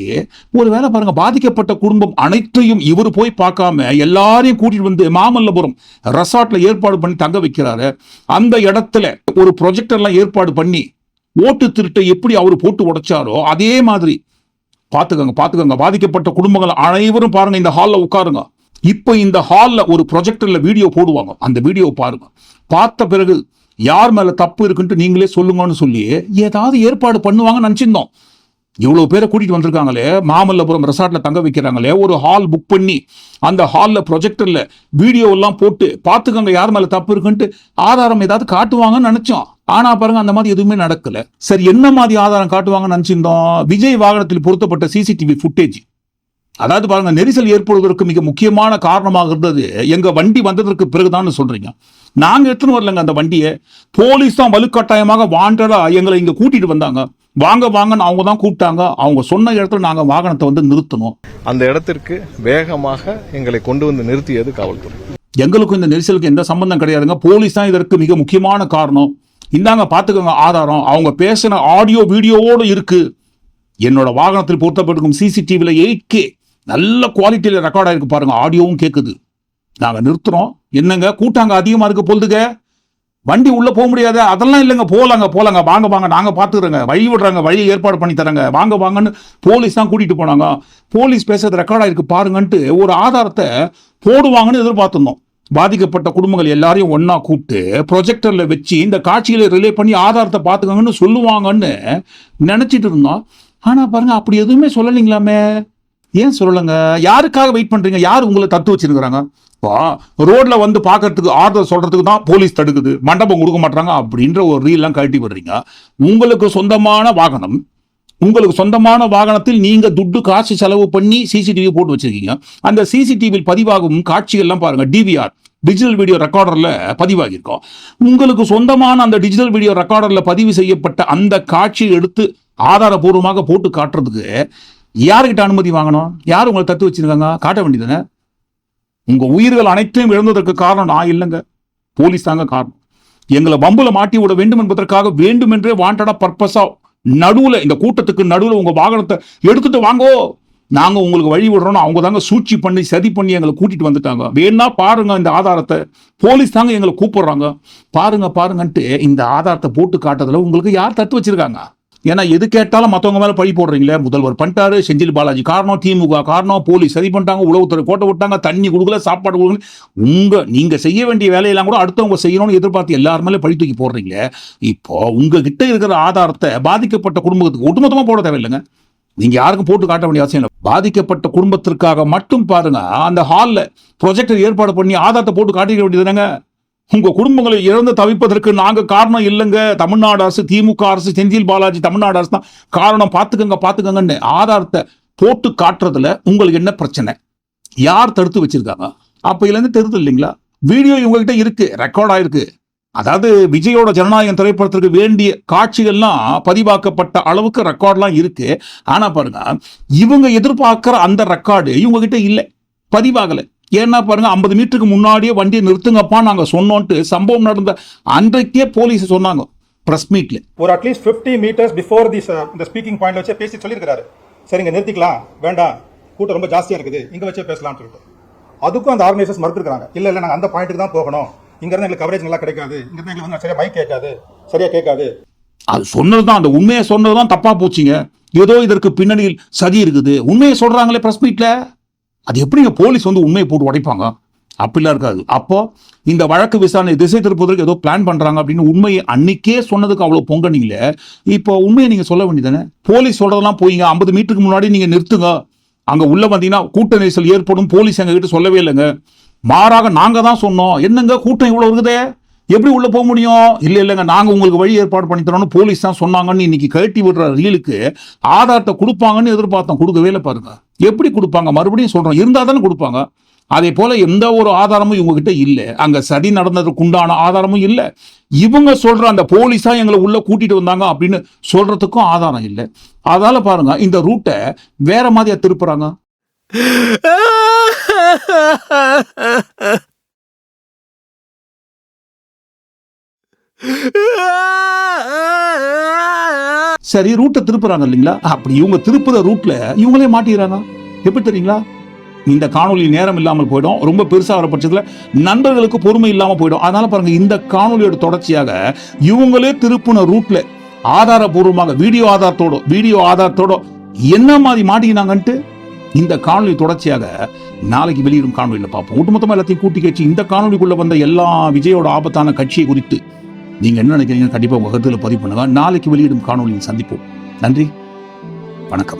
ஒருவேளை பாருங்க பாதிக்கப்பட்ட குடும்பம் அனைத்தையும் இவர் போய் பார்க்காம எல்லாரையும் கூட்டிட்டு வந்து மாமல்லபுரம் ரெசார்ட்ல ஏற்பாடு பண்ணி தங்க வைக்கிறாரு. அந்த இடத்துல ஒரு ப்ரொஜெக்டர்லாம் ஏற்பாடு பண்ணி ஓட்டு திருட்டை எப்படி அவர் போட்டு உடைச்சாரோ அதே மாதிரி பார்த்துக்கோங்க பார்த்துக்கோங்க. பாதிக்கப்பட்ட குடும்பங்கள் அனைவரும் பாருங்க இந்த ஹாலில் உட்காருங்க. இப்போ இந்த ஹாலில் ஒரு ப்ரொஜெக்டரில் வீடியோ போடுவாங்க. அந்த வீடியோ பாருங்க. பார்த்த பிறகு யார் மேலே தப்பு இருக்குன்ட்டு நீங்களே சொல்லுங்கன்னு சொல்லி ஏதாவது ஏற்பாடு பண்ணுவாங்கன்னு நினச்சிருந்தோம். இவ்வளோ பேரை கூட்டிகிட்டு வந்திருக்காங்களே மாமல்லபுரம் ரெசார்ட்டில் தங்க வைக்கிறாங்களே ஒரு ஹால் புக் பண்ணி அந்த ஹாலில் ப்ரொஜெக்டரில் வீடியோ எல்லாம் போட்டு பார்த்துக்கோங்க யார் மேலே தப்பு இருக்குன்ட்டு ஆதாரம் ஏதாவது காட்டுவாங்கன்னு நினச்சோம். ஆனா பாருங்க அந்த மாதிரி எதுவுமே நடக்கல. சரி என்ன மாதிரி ஆதாரம் காட்டுவாங்கன்னு நினைச்சிருந்தோம்? விஜய் வாகனத்தில் பொருத்தப்பட்ட சிசிடிவி ஃபுட்டேஜ் அதாவது பாருங்க நெரிசல் ஏற்படுவதற்கு மிக முக்கியமான காரணமாக இருந்தது. எங்க வண்டி வந்ததற்கு பிறகுதான் சொல்றீங்க. நாங்க எடுத்துன்னு வரலங்க அந்த வண்டியை? போலீஸ் தான் வலுக்கட்டாயமாக வாண்டடா எங்களை இங்க கூட்டிட்டு வந்தாங்க. வாங்க வாங்கன்னு அவங்க தான் கூப்பிட்டாங்க. அவங்க சொன்ன இடத்துல நாங்க வாகனத்தை வந்து நிறுத்தணும். அந்த இடத்திற்கு வேகமாக எங்களை கொண்டு வந்து நிறுத்தியது காவல்துறை. எங்களுக்கும் இந்த நெரிசலுக்கு எந்த சம்பந்தம் கிடையாதுங்க. போலீஸ் தான் இதற்கு மிக முக்கியமான காரணம். இந்தாங்க பார்த்துக்கோங்க ஆதாரம். அவங்க பேசின ஆடியோ வீடியோவோடு இருக்குது என்னோட வாகனத்தில் பொருத்தப்பட்டிருக்கும் சிசிடிவியில் எயிட் கே நல்ல குவாலிட்டியில் ரெக்கார்ட் ஆயிருக்கு பாருங்கள் ஆடியோவும் கேட்குது நாங்கள் நிறுத்துகிறோம் என்னங்க கூட்டாங்க அதிகமாக இருக்க பொழுதுங்க வண்டி உள்ளே போக முடியாது? அதெல்லாம் இல்லைங்க போகலாங்க போகலாங்க வாங்க வாங்க நாங்கள் பார்த்துக்குறோங்க வழி விடுறாங்க வழி ஏற்பாடு பண்ணி தராங்க. வாங்க வாங்கன்னு போலீஸ் தான் கூட்டிகிட்டு போனாங்க. போலீஸ் பேசுறது ரெக்கார்ட் இருக்குது பாருங்கன்ட்டு ஒரு ஆதாரத்தை போடுவாங்கன்னு எதிர்பார்த்துருந்தோம். பாதிக்கப்பட்ட குடும்பங்கள் எல்லாரையும் ஒன்னா கூப்பிட்டு ப்ரொஜெக்டர்ல வச்சு இந்த காட்சிகளை ரிலே பண்ணி ஆதாரத்தை பார்த்துக்கோங்கன்னு சொல்லுவாங்கன்னு நினைச்சிட்டு இருந்தோம். ஆனா பாருங்க அப்படி எதுவுமே சொல்லலைங்களாமே. ஏன் சொல்லலைங்க? யாருக்காக வெயிட் பண்றீங்க? யார் உங்களை தத்து வச்சிருக்கிறாங்க? வா ரோட்ல வந்து பார்க்கறதுக்கு ஆர்டர் சொல்றதுக்கு தான் போலீஸ் தடுக்குது. மண்டபம் கொடுக்க மாட்டாங்க அப்படின்ற ஒரு ரீல்லாம் கழட்டி விடுறீங்க. உங்களுக்கு சொந்தமான வாகனம் உங்களுக்கு சொந்தமான வாகனத்தில் நீங்க துட்டு காசு செலவு பண்ணி சிசிடிவி போட்டு வச்சிருக்கீங்க. அந்த சிசிடிவியில் பதிவாகும் காட்சிகள்லாம் பாருங்க. டிவிஆர் டிஜிட்டல் வீடியோ ரெக்கார்டர்ல பதிவாகியிருக்கோம். உங்களுக்கு சொந்தமான அந்த டிஜிட்டல் வீடியோ ரெக்கார்டர்ல பதிவு செய்யப்பட்ட அந்த காட்சியை எடுத்து ஆதாரபூர்வமாக போட்டு காட்டுறதுக்கு யாருக்கிட்ட அனுமதி வாங்கணும்? யார் உங்களை தத்து வச்சிருக்காங்க? காட்ட வேண்டியதுதானே? உங்க உயிர்கள் அனைத்தையும் இழந்ததற்கு காரணம் நான் இல்லைங்க. போலீஸ் தாங்க காரணம். எங்களை பம்புல மாட்டி விட வேண்டும் என்பதற்காக வேண்டுமென்றே வாண்டடா பர்பஸா நடுவுல இந்த கூட்டத்துக்கு நடுவுல உங்க வாகனத்தை எடுத்துட்டு வாங்கோ. நாங்க உங்களுக்கு வழி விடுறோம் அவங்க தாங்க சூழ்ச்சி பண்ணி சதி பண்ணி எங்களை கூட்டிட்டு வந்துட்டாங்க. வேணா பாருங்க இந்த ஆதாரத்தை. போலீஸ் தாங்க எங்களை கூப்பிடுறாங்க. பாருங்க பாருங்கன்ட்டு இந்த ஆதாரத்தை போட்டு காட்டுறதுல உங்களுக்கு யார் தட்டு வச்சிருக்காங்க? ஏன்னா எது கேட்டாலும் மற்றவங்க மேலே பழி போடுறீங்களே முதல்வர் பண்ணிட்டாரு செந்தில் பாலாஜி. காரணம் திமுக காரணம் போலீஸ். சரி பண்ணிட்டாங்க உளவுத்துறை கோட்டை விட்டாங்க தண்ணி கொடுக்கல சாப்பாடு கொடுக்கல. உங்கள் நீங்கள் செய்ய வேண்டிய வேலையெல்லாம் கூட அடுத்தவங்க செய்யணும்னு எதிர்பார்த்து எல்லார் மேலே பழி தூக்கி போடுறீங்களே இப்போ உங்ககிட்ட இருக்கிற ஆதாரத்தை பாதிக்கப்பட்ட குடும்பத்துக்கு ஒட்டுமொத்தமாக போட தேவையில்லைங்க. நீங்கள் யாருக்கும் போட்டு காட்ட வேண்டிய அவசியம் இல்லை. பாதிக்கப்பட்ட குடும்பத்திற்காக மட்டும் பாருங்க அந்த ஹாலில் ப்ரொஜெக்டர் ஏற்பாடு பண்ணி ஆதாரத்தை போட்டு காட்டிக்க வேண்டியது தானங்க உங்க குடும்பங்களை இழந்து தவிப்பதற்கு நாங்க காரணம் இல்லைங்க. தமிழ்நாடு அரசு திமுக அரசு செந்தில் பாலாஜி தமிழ்நாடு அரசு தான் காரணம். பார்த்துக்கங்க பார்த்துக்கங்கன்னு ஆதாரத்தை போட்டு காட்டுறதுல உங்களுக்கு என்ன பிரச்சனை? யார் தடுத்து வச்சிருக்காங்க? அப்பையிலேருந்து தெரியுது இல்லைங்களா? வீடியோ இவங்ககிட்ட இருக்கு ரெக்கார்ட் ஆயிருக்கு. அதாவது விஜயோட ஜனநாயகம் திரைப்படத்திற்கு வேண்டிய காட்சிகள்லாம் பதிவாக்கப்பட்ட அளவுக்கு ரெக்கார்ட்லாம் இருக்கு. ஆனா பாருங்க இவங்க எதிர்பார்க்கிற அந்த ரெக்கார்டு இவங்க கிட்ட இல்லை. பதிவாகலை. ஏன்னா பாருங்க ஐம்பது மீட்டருக்கு முன்னாடியே வண்டியை நிறுத்துங்கப்பா நாங்க சொன்னோன்ட்டு சம்பவம் நடந்த அன்றைக்கே போலீஸ் சொன்னாங்க பிரஸ் மீட்ல ஒரு at least fifty metres before the இந்த ஸ்பீக்கிங் பாயிண்ட் வச்சே பேசி சொல்லியிருக்காரு சரிங்க நிறுத்திக்கலாம் வேண்டாம் கூட்டம் ரொம்ப ஜாஸ்தியா இருக்குது இங்க வச்சே பேசலாம்னு சொல்லிட்டு. அதுக்கும் அந்த ஆர்கனைசர்ஸ் மறுத்துருக்காங்க இல்ல இல்ல நாங்க அந்த பாயிண்ட்டுக்கு தான் போகணும். இங்க இருந்து எங்களுக்கு கவரேஜ் நல்லா கிடைக்காது. இங்க இருந்து எங்களுக்கு வந்து சரியா மைக் கேட்காது. சரியா கேட்காது. அது சொன்னதுதான் அந்த உண்மையை சொன்னதுதான் தப்பா போச்சுங்க. ஏதோ இதற்கு பின்னணியில் சதி இருக்குது. உண்மையை சொல்றாங்களே பிரஸ் மீட்ல அது எப்படிங்க போலீஸ் வந்து உண்மையை போட்டு உடைப்பாங்க? அப்படிலாம் இருக்காது. அப்போ இந்த வழக்கு விசாரணை திசை திருப்பதற்கு ஏதோ பிளான் பண்றாங்க அப்படின்னு உண்மையை அன்னைக்கே சொன்னதுக்கு அவ்வளோ பொங்கனீங்களே இப்போ உண்மையை நீங்க சொல்ல வேண்டியதானே போலீஸ் சொல்றதெல்லாம் போயிங்க ஐம்பது மீட்டருக்கு முன்னாடி நீங்க நிறுத்துங்க. அங்க உள்ள வந்தீங்கன்னா கூட்ட நெரிசல் ஏற்படும். போலீஸ் எங்ககிட்ட சொல்லவே இல்லைங்க. மாறாக நாங்க தான் சொன்னோம். என்னங்க கூட்டம் இவ்வளவு இருக்குதே? எப்படி உள்ள போக முடியும்? இல்லை இல்லைங்க நாங்கள் உங்களுக்கு வழி ஏற்பாடு பண்ணி தரோம்னு போலீஸ் தான் சொன்னாங்கன்னு இன்னைக்கு கழட்டி விடுற ரீலுக்கு ஆதாரத்தை கொடுப்பாங்கன்னு எதிர்பார்த்தோம். கொடுக்கவே இல்லை பாருங்க. எப்படி கொடுப்பாங்க? மறுபடியும் சொல்கிறோம் இருந்தால் தானே கொடுப்பாங்க. அதே போல எந்த ஒரு ஆதாரமும் இவங்க கிட்ட இல்லை. அங்க சதி நடந்ததுக்கு உண்டான ஆதாரமும் இல்லை. இவங்க சொல்ற அந்த போலீஸா எங்களை உள்ள கூட்டிட்டு வந்தாங்க அப்படின்னு சொல்றதுக்கும் ஆதாரம் இல்லை. அதால பாருங்க இந்த ரூட்டை வேற மாதிரியா திருப்புறாங்க. சரி ரூட்டை திருப்புறாங்க இல்லைங்களா? அப்படி இவங்க திருப்புற ரூட்ல இவங்களே மாட்டிக்கிறாங்க எப்படி தெரியுங்களா? இந்த காணொலி நேரம் இல்லாமல் போயிடும். ரொம்ப பெருசாக வர பட்சத்தில் நண்பர்களுக்கு பொறுமை இல்லாமல் போயிடும். அதனால பாருங்க இந்த காணொலியோட தொடர்ச்சியாக இவங்களே திருப்புன ரூட்ல ஆதாரபூர்வமாக வீடியோ ஆதாரத்தோட வீடியோ ஆதாரத்தோட என்ன மாதிரி மாட்டிக்கினாங்கன்ட்டு இந்த காணொலி தொடர்ச்சியாக நாளைக்கு வெளியிடும் காணொலியில் பார்ப்போம். ஒட்டுமொத்தமாக எல்லாத்தையும் கூட்டி கட்சி இந்த காணொலிக்குள்ளே வந்த எல்லா விஜயோட ஆபத்தான கட்சியை குறித்து நீங்க என்ன நினைக்கிறீங்க கண்டிப்பா உங்க கருத்துல பதிவு பண்ணுங்க. நாளைக்கு வெளியிடும் காணொலியில் சந்திப்போம். நன்றி. வணக்கம்.